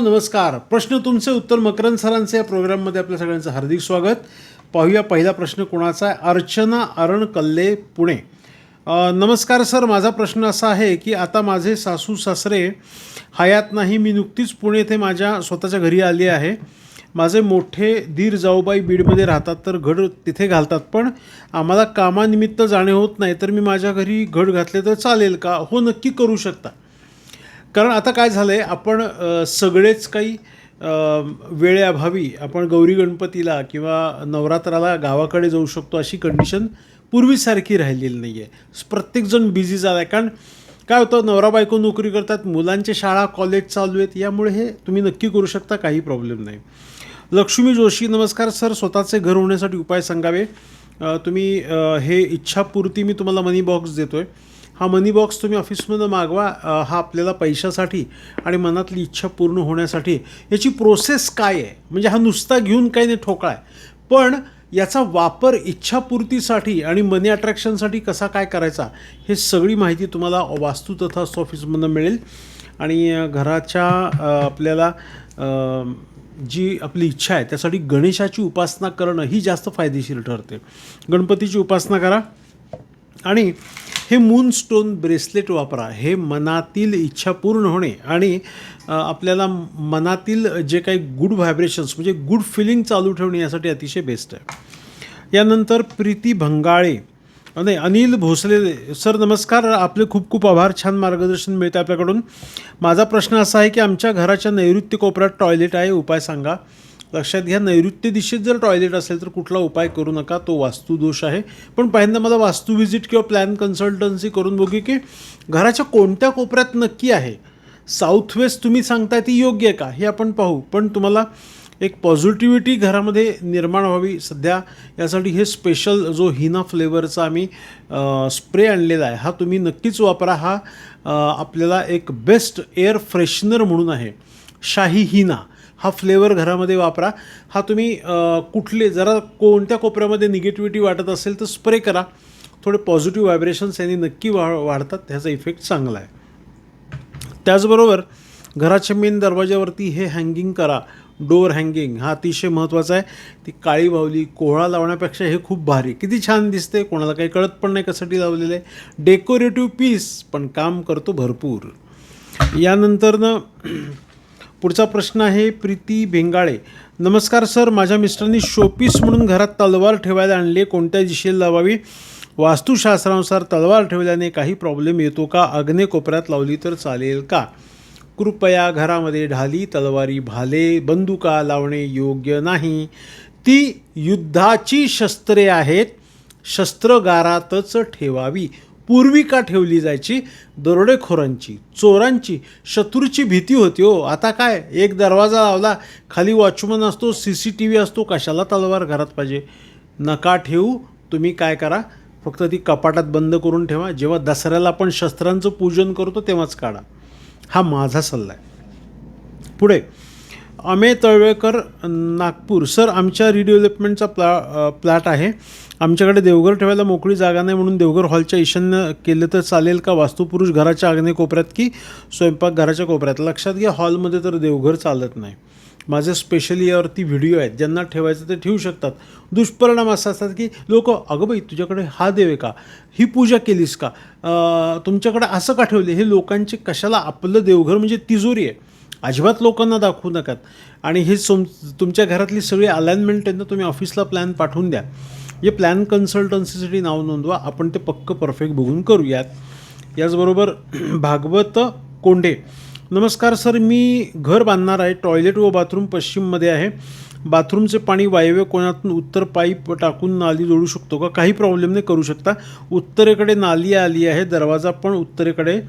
नमस्कार. प्रश्न तुमचे उत्तर मकरंद सरांचे. या प्रोग्राममध्ये आपल्या सगळ्यांचं हार्दिक स्वागत. पाहूया पहिला प्रश्न कोणाचा आहे? अर्चना अरण कल्ले पुणे. नमस्कार सर माझा प्रश्न असा आहे की आता माझे सासू सासरे हयात नाही मी नुकतीच पुणे येथे माझ्या स्वतःच्या घरी आली आहे. माझे मोठे दीर जाऊबाई बीडमध्ये राहतात तर घड तिथे घालतात. पण आम्हाला कामानिमित्त जाणे होत नाही तर मी माझ्या घरी घड घातले तर चालेल का? हो नक्की करू शकता. कारण आता काय झालं आहे आपण सगळेच काही वेळेअभावी आपण गौरी गणपतीला किंवा नवरात्राला गावाकडे जाऊ शकतो अशी कंडिशन पूर्वीसारखी राहिलेली नाही आहे प्रत्येकजण बिझी झाला आहे कारण काय होतं नवरा बायको नोकरी करतात मुलांच्या शाळा कॉलेज चालू आहेत यामुळे हे तुम्ही नक्की करू शकता काही प्रॉब्लेम नाही. लक्ष्मी जोशी नमस्कार सर स्वतःचे घर होण्यासाठी उपाय सांगावे. तुम्ही हे इच्छापूर्ती मी तुम्हाला मनी बॉक्स देतो आहे हा मनी बॉक्स तुम्ही ऑफिसमधून मागवा हा आपल्याला पैशासाठी आणि मनातली इच्छा पूर्ण होण्यासाठी. याची प्रोसेस काय आहे? म्हणजे हा नुसता घेऊन काही नाही ठोकळा आहे. पण याचा वापर इच्छापूर्तीसाठी आणि मनी अट्रॅक्शनसाठी कसा काय करायचा हे सगळी माहिती तुम्हाला वास्तू तथा ऑफिसमधून मिळेल. आणि घराच्या आपल्याला जी आपली इच्छा आहे त्यासाठी गणेशाची उपासना करणं ही जास्त फायदेशीर ठरते. गणपतीची उपासना करा. आणि हे मूनस्टोन ब्रेसलेट वापरा. हे मनातील इच्छा पूर्ण होणे आणि आपल्याला मनातील जे काही गुड व्हायब्रेशन्स म्हणजे गुड फिलिंग चालू ठेवणे यासाठी अतिशय बेस्ट आहे. यानंतर प्रीती भंगाळे. नाही अनिल भोसले सर नमस्कार. आपले खूप खूप आभार. छान मार्गदर्शन मिळतं आपल्याकडून. माझा प्रश्न असा आहे की आमच्या घराच्या नैऋत्य कोपऱ्यात टॉयलेट आहे. उपाय सांगा. लक्षात घ्या नैऋत्य दिशेत जर टॉयलेट असेल तर कुठला उपाय करू नका तो वास्तुदोष आहे. पण पहिल्यांदा मला वास्तू व्हिजिट किंवा प्लॅन कन्सल्टन्सी करून बघू की घराच्या कोणत्या कोपऱ्यात नक्की आहे? साऊथ वेस्ट तुम्ही सांगताय ती योग्य आहे का? हे आपण पाहू. पण तुम्हाला एक पॉझिटिव्हिटी घरामध्ये निर्माण व्हावी सध्या. यासाठी हे स्पेशल जो हिना फ्लेवरचा आम्ही स्प्रे आणलेला आहे हा तुम्ही नक्कीच वापरा. हा आपल्याला एक बेस्ट एअर फ्रेशनर म्हणून आहे. शाही हिना हा फ्लेवर घरामध्ये वापरा. हा तुम्ही कुठले जरा कोणत्या कोपऱ्यामध्ये निगेटिव्हिटी वाटत असेल तर स्प्रे करा. थोडे पॉझिटिव्ह व्हायब्रेशन्स यांनी नक्की वा वाढतात. त्याचा इफेक्ट चांगला आहे. त्याचबरोबर घराच्या मेन दरवाज्यावरती हे हँगिंग करा. डोअर हँगिंग हा अतिशय महत्त्वाचा आहे. ती काळी बावली कोहळा लावण्यापेक्षा हे खूप भारी. किती छान दिसते कोणाला काही कळत पण नाही कसाठी लावलेलं आहे. डेकोरेटिव्ह पीस पण काम करतो भरपूर. यानंतरनं पुढचा प्रश्न आहे प्रीती भेंगाळे नमस्कार सर माझ्या मिस्टरांनी शोपीस म्हणून घरात तलवार ठेवायला आणली कोणत्या दिशेला लावावी. वास्तुशास्त्रानुसार तलवार ठेवल्याने काही प्रॉब्लेम येतो का? अग्ने कोपऱ्यात लावली तर चालेल का? कृपया घरामध्ये ढाली तलवारी भाले बंदुका लावणे योग्य नाही. ती युद्धाची शस्त्रे आहेत शस्त्रगारातच ठेवावी. पूर्वी का ठेवली जायची दरोडेखोरांची चोरांची शत्रूची भीती होती हो. आता काय? एक दरवाजा लावला खाली वॉचमन असतो सी सी टी व्ही असतो कशाला तलवार घरात पाहिजे? नका ठेवू तुम्ही काय करा? फक्त ती कपाटात बंद करून ठेवा. जेव्हा दसऱ्याला आपण शस्त्रांचं पूजन करतो तेव्हाच काढा. हा माझा सल्ला आहे. पुढे अमे तळवेकर नागपूर. सर आमच्या रिडेव्हलपमेंटचा प्ला प्लॅट आहे. आमच्याकडे देवघर ठेवायला मोकळी जागा नाही म्हणून देवघर हॉलच्या ईशान्य केलं तर चालेल का? वास्तुपुरुष घराच्या आग्ने कोपऱ्यात की स्वयंपाकघराच्या कोपऱ्यात? लक्षात घ्या हॉलमध्ये तर देवघर चालत नाही. माझे स्पेशली यावरती व्हिडिओ आहेत. ज्यांना ठेवायचं ते ठेवू शकतात. दुष्परिणाम असं असतात की लोक अगं बाई तुझ्याकडे हा देव आहे का? ही पूजा केलीस का? तुमच्याकडे असं का ठेवले हे लोकांचे कशाला आपलं देवघर म्हणजे तिजोरी आहे. अजिबात लोकांना दाखवू नकात आणि हे सोम तुमच्या घरातली सगळी अलाइनमेंट आहे ना तुम्ही ऑफिसला प्लॅन पाठवून द्या. हे प्लॅन कन्सल्टन्सीसाठी नाव नोंदवा. आपण ते पक्क परफेक्ट बघून करूयात. याचबरोबर भागवत कोंडे. नमस्कार सर मी घर बांधणार आहे. टॉयलेट व बाथरूम पश्चिममध्ये आहे. बाथरूमचे पाणी वायव्य कोणातून उत्तर पाईप टाकून नाली जोडू शकतो का? काही प्रॉब्लेम नाही करू शकता. उत्तरेकडे नाली आली आहे. दरवाजा पण उत्तरेकडे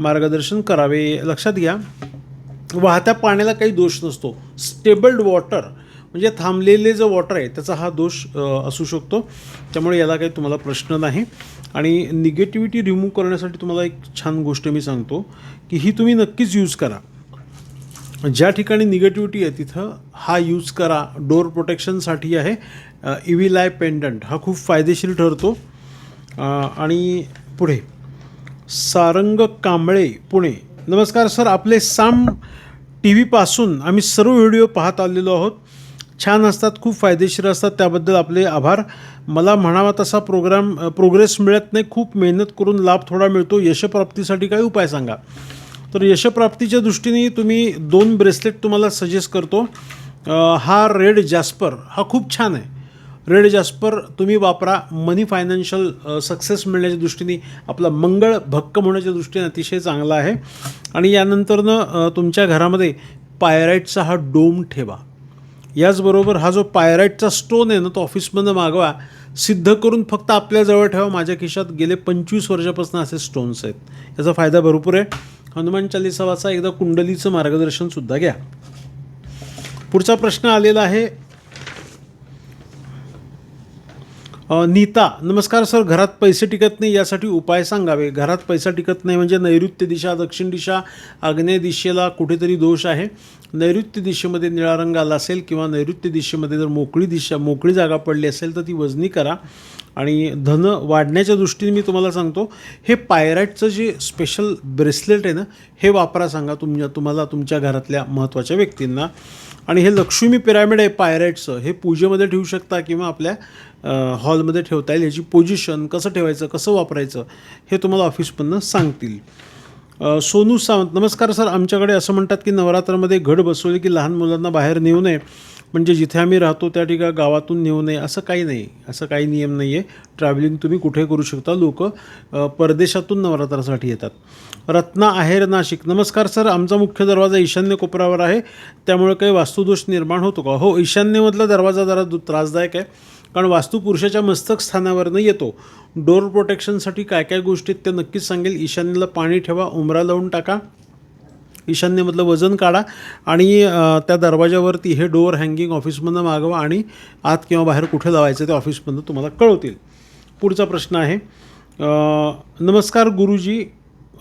मार्गदर्शन करावे. लक्षात घ्या. वाहत्या पाण्याला काही दोष नसतो. स्टेबल्ड वॉटर म्हणजे थांबलेले जो वॉटर आहे त्याचा हा दोष असू शकतो. त्यामुळे याला काही तुम्हाला प्रश्न नाही. आणि निगेटिव्हिटी रिमूव्ह करण्यासाठी तुम्हाला एक छान गोष्ट मी सांगतो की ही तुम्ही नक्कीच यूज करा. ज्या ठिकाणी निगेटिव्हिटी आहे तिथं हा यूज करा. डोर प्रोटेक्शनसाठी आहे. इव्ही लाय पेंडंट हा खूप फायदेशीर ठरतो. आणि पुढे सारंग कांबळे पुणे. नमस्कार सर आपले साम टी व्हीपासून आम्ही सर्व व्हिडिओ पाहत आलेलो आहोत. छान असतात खूप फायदेशीर असतात त्याबद्दल आपले आभार. मला म्हणावा तसा प्रोग्राम प्रोग्रेस मिळत नाही खूप मेहनत करून लाभ थोडा मिळतो. यशप्राप्तीसाठी काय उपाय सांगा. तर यशप्राप्तीच्या दृष्टीने तुम्ही दोन ब्रेसलेट तुम्हाला सजेस्ट करतो. हा रेड जॅस्पर हा खूप छान आहे. रेड जॅस्पर तुम्ही वापरा. मनी फायनान्शियल सक्सेस मिळण्याच्या दृष्टीने आपला मंगळ भक्कम होण्याच्या दृष्टीने अतिशय चांगला आहे. आणि यानंतरनं तुमच्या घरामध्ये पायराईटचा हा डोम ठेवा. याचबरोबर हा जो पायराईटचा स्टोन आहे ना तो ऑफिसमधनं मागवा. सिद्ध करून फक्त आपल्याजवळ ठेवा. माझ्या खिशात गेले पंचवीस वर्षापासून असे स्टोन्स आहेत. याचा फायदा भरपूर आहे. हनुमान चालिसावाचा एकदा कुंडलीचं मार्गदर्शनसुद्धा घ्या. पुढचा प्रश्न आलेला आहे. नीता नमस्कार सर. घरात पैसे टिकत नाही यासाठी उपाय सांगावे. घरात पैसा टिकत नाही म्हणजे नैऋत्य दिशा दक्षिण दिशा आग्नेय दिशेला कुठेतरी दोष आहे. नैऋत्य दिशेमध्ये निळा रंग आला असेल किंवा नैऋत्य दिशेमध्ये जर मोकळी दिशा मोकळी जागा पडली असेल तर ती वजनी करा. आणि धन वाढण्याच्या दृष्टीने मी तुम्हाला सांगतो हे पायराईटचं जे स्पेशल ब्रेसलेट आहे ना हे वापरा सांगा तुमच्या तुम्हाला तुमच्या घरातल्या महत्त्वाच्या व्यक्तींना. आणि हे लक्ष्मी पिरामिड आहे पायराईटचं हे पूजेमध्ये ठेवू शकता किंवा आपल्या हॉलमध्ये ठेवता येईल. ह्याची पोझिशन कसं ठेवायचं कसं वापरायचं हे तुम्हाला ऑफिसमधनं सांगतील. सोनू सावंत नमस्कार सर. आमच्याकडे असं म्हणतात की नवरात्रामध्ये घड बसवले की लहान मुलांना बाहेर नेऊ नये. म्हणजे जिथे आम्ही राहतो त्या ठिकाणी गावातून नेऊ नये असं काही नाही. असं काही नियम नाही आहे ट्रॅव्हलिंग तुम्ही कुठे करू शकता? लोक परदेशातून नवरात्रासाठी येतात. रत्ना आहेर नाशिक. नमस्कार सर. आमचा मुख्य दरवाजा ईशान्य कोपऱ्यावर आहे. त्यामुळे काही वास्तुदोष निर्माण होतो का? हो ईशान्यमधला दरवाजा जरा दु त्रासदायक आहे. कारण वास्तू पुरुषाच्या मस्तक स्थानावरनं येतो. डोर प्रोटेक्शनसाठी काय काय गोष्टी आहेत नक्कीच सांगेल. ईशान्यला पाणी ठेवा उमरा लावून टाका. ईशान्येमधलं वजन काढा आणि त्या दरवाजावरती हे डोअर हँगिंग ऑफिसमधनं मागवा आणि आत किंवा बाहेर कुठे लावायचं ते ऑफिसमधनं तुम्हाला कळवतील. पुढचा प्रश्न आहे नमस्कार गुरुजी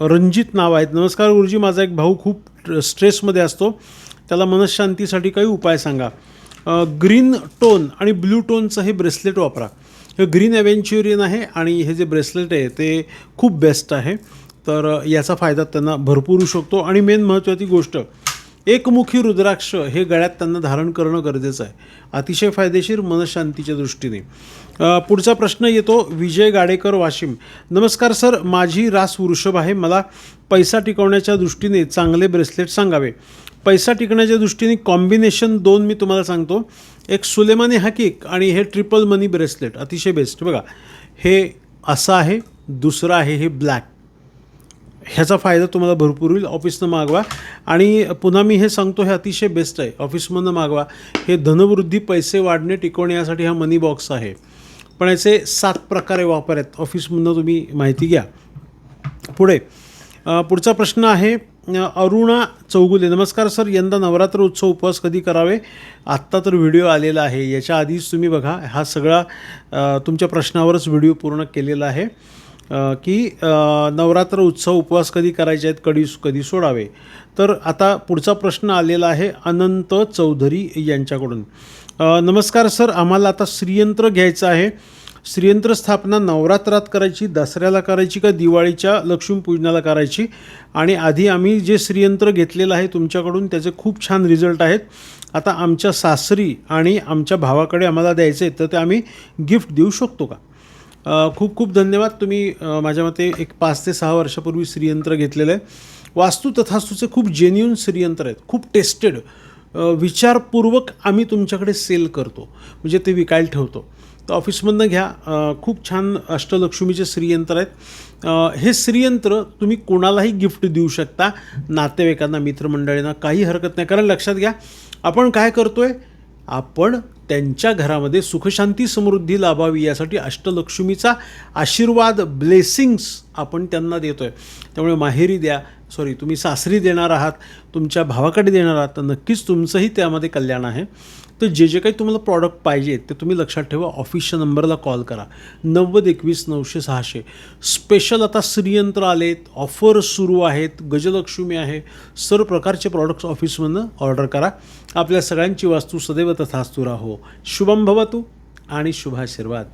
रणजित नाव आहेत. नमस्कार गुरुजी माझा एक भाऊ खूप स्ट्रेसमध्ये असतो. त्याला मनशांतीसाठी काही उपाय सांगा. ग्रीन टोन आणि ब्ल्यू टोनचं हे ब्रेसलेट वापरा. हे ग्रीन ॲव्हेंच्युरियन आहे आणि हे जे ब्रेसलेट आहे ते खूप बेस्ट आहे. तर याचा फायदा त्यांना भरपूर होऊ शकतो. आणि मेन महत्त्वाची गोष्ट एकमुखी रुद्राक्ष हे गळ्यात त्यांना धारण करणं गरजेचं आहे. अतिशय फायदेशीर मनशांतीच्या दृष्टीने. पुढचा प्रश्न येतो विजय गाडेकर वाशिम. नमस्कार सर माझी रास वृषभ आहे. मला पैसा टिकवण्याच्या दृष्टीने चांगले ब्रेसलेट सांगावे. पैसा टिकण्याच्या दृष्टीने कॉम्बिनेशन दोन मी तुम्हाला सांगतो. एक सुलेमानी हकीक आणि हे ट्रिपल मनी ब्रेसलेट अतिशय बेस्ट बघा हे असं आहे दुसरं आहे हे ब्लॅक. ह्याचा फायदा तुम्हाला भरपूर होईल. ऑफिसनं मागवा. आणि पुन्हा मी हे सांगतो हे अतिशय बेस्ट आहे. ऑफिसमधनं मागवा. हे धनवृद्धी पैसे वाढणे टिकवणे यासाठी हा मनी बॉक्स आहे. पण याचे सात प्रकारे वापर आहेत. ऑफिसमधनं तुम्ही माहिती घ्या. पुढे पुढचा प्रश्न आहे अरुणा चौगुले. नमस्कार सर. यंदा नवरात्र उत्सव उपवास कधी करावे? आत्ता तर व्हिडिओ आलेला आहे. याच्या आधीच तुम्ही बघा. हा सगळा तुमच्या प्रश्नावरच व्हिडिओ पूर्ण केलेला आहे. की नवरात्र उत्सव उपवास कधी करायचे आहेत कधी कधी सोडावे? तर आता पुढचा प्रश्न आलेला आहे अनंत चौधरी यांच्याकडून. नमस्कार सर आम्हाला आता श्रीयंत्र घ्यायचं आहे. श्रीयंत्र स्थापना नवरात्रात करायची दसऱ्याला करायची का दिवाळीच्या लक्ष्मीपूजनाला करायची? आणि आधी आम्ही जे श्रीयंत्र घेतलेलं आहे तुमच्याकडून त्याचे खूप छान रिझल्ट आहेत. आता आमच्या सासरी आणि आमच्या भावाकडे आम्हाला द्यायचे आहे तर ते आम्ही गिफ्ट देऊ शकतो का? खूप खूप धन्यवाद. तुम्ही माझ्या मते एक पाच ते सहा वर्षापूर्वी श्रीयंत्र घेतलेलं आहे. वास्तू तथास्तूचे खूप जेन्युन श्रीयंत्र आहेत. खूप टेस्टेड विचारपूर्वक आम्ही तुमच्याकडे सेल करतो. म्हणजे ते विकायला ठेवतो. तर ऑफिसमधनं घ्या. खूप छान अष्टलक्ष्मीचे श्रीयंत्र आहेत. हे श्रीयंत्र तुम्ही कोणालाही गिफ्ट देऊ शकता. नातेवाईकांना मित्रमंडळींना काही हरकत नाही. कारण लक्षात घ्या आपण काय करतो आहे आपण त्यांच्या घरामध्ये सुखशांती समृद्धी लाभावी यासाठी अष्टलक्ष्मीचा आशीर्वाद ब्लेसिंग्स आपण त्यांना देतो आहे त्यामुळे माहेरी द्या सॉरी तुम्ही सासरी देणार आहात तुमच्या भावाकडे देणार आहात तर नक्कीच तुमचंही त्यामध्ये कल्याण आहे. तर जे जे काही तुम्हाला प्रॉडक्ट पाहिजे ते तुम्ही लक्षात ठेवा. ऑफिसच्या नंबरला कॉल करा. नव्वद एकवीस नऊशे सहाशे. स्पेशल आता श्रीयंत्र आलेत. ऑफर सुरू आहेत. गजलक्ष्मी आहे. सर्व प्रकारचे प्रॉडक्ट्स ऑफिसमधनं ऑर्डर करा. आपल्या सगळ्यांची वास्तू सदैव तथास्तू राहो. शुभम भवतू आणि शुभाशीर्वाद.